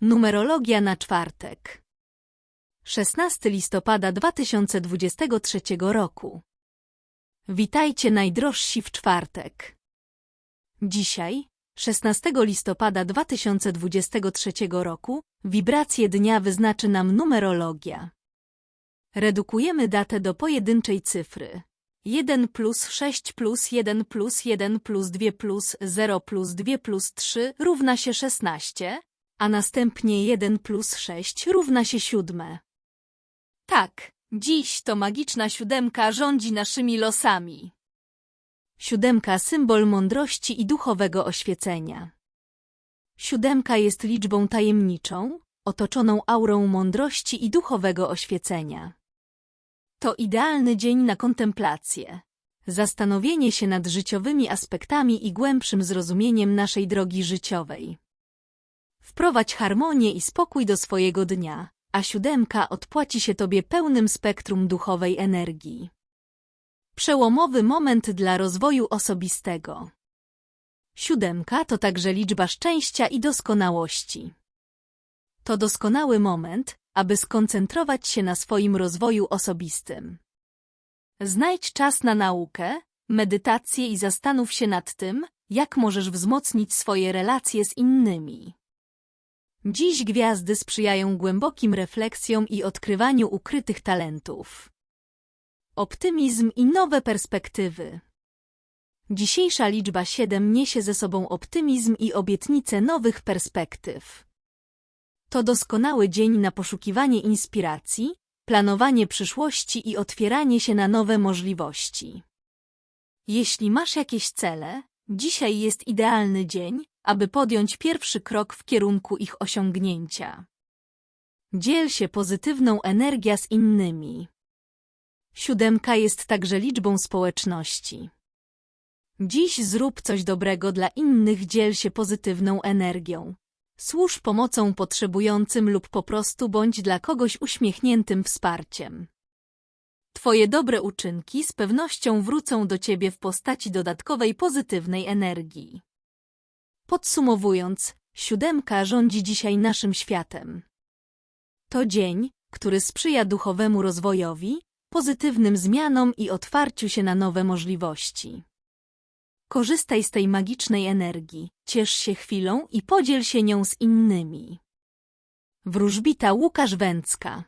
Numerologia na czwartek. 16 listopada 2023 roku. Witajcie najdrożsi w czwartek. Dzisiaj, 16 listopada 2023 roku, wibracje dnia wyznaczy nam numerologia. Redukujemy datę do pojedynczej cyfry. 1 plus 6 plus 1 plus 1 plus 2 plus 0 plus 2 plus 3 równa się 16, a następnie 1 plus 6 równa się 7. Tak, dziś to magiczna siódemka rządzi naszymi losami. Siódemka symbol mądrości i duchowego oświecenia. Siódemka jest liczbą tajemniczą, otoczoną aurą mądrości i duchowego oświecenia. To idealny dzień na kontemplację, zastanowienie się nad życiowymi aspektami i głębszym zrozumieniem naszej drogi życiowej. Wprowadź harmonię i spokój do swojego dnia, a siódemka odpłaci się Tobie pełnym spektrum duchowej energii. Przełomowy moment dla rozwoju osobistego. Siódemka to także liczba szczęścia i doskonałości. To doskonały moment, aby skoncentrować się na swoim rozwoju osobistym. Znajdź czas na naukę, medytację i zastanów się nad tym, jak możesz wzmocnić swoje relacje z innymi. Dziś gwiazdy sprzyjają głębokim refleksjom i odkrywaniu ukrytych talentów. Optymizm i nowe perspektywy. Dzisiejsza liczba 7 niesie ze sobą optymizm i obietnicę nowych perspektyw. To doskonały dzień na poszukiwanie inspiracji, planowanie przyszłości i otwieranie się na nowe możliwości. Jeśli masz jakieś cele, dzisiaj jest idealny dzień, aby podjąć pierwszy krok w kierunku ich osiągnięcia. Dziel się pozytywną energią z innymi. Siódemka jest także liczbą społeczności. Dziś zrób coś dobrego dla innych, dziel się pozytywną energią. Służ pomocą potrzebującym lub po prostu bądź dla kogoś uśmiechniętym wsparciem. Twoje dobre uczynki z pewnością wrócą do ciebie w postaci dodatkowej pozytywnej energii. Podsumowując, siódemka rządzi dzisiaj naszym światem. To dzień, który sprzyja duchowemu rozwojowi, pozytywnym zmianom i otwarciu się na nowe możliwości. Korzystaj z tej magicznej energii, ciesz się chwilą i podziel się nią z innymi. Wróżbita Łukasz Węcka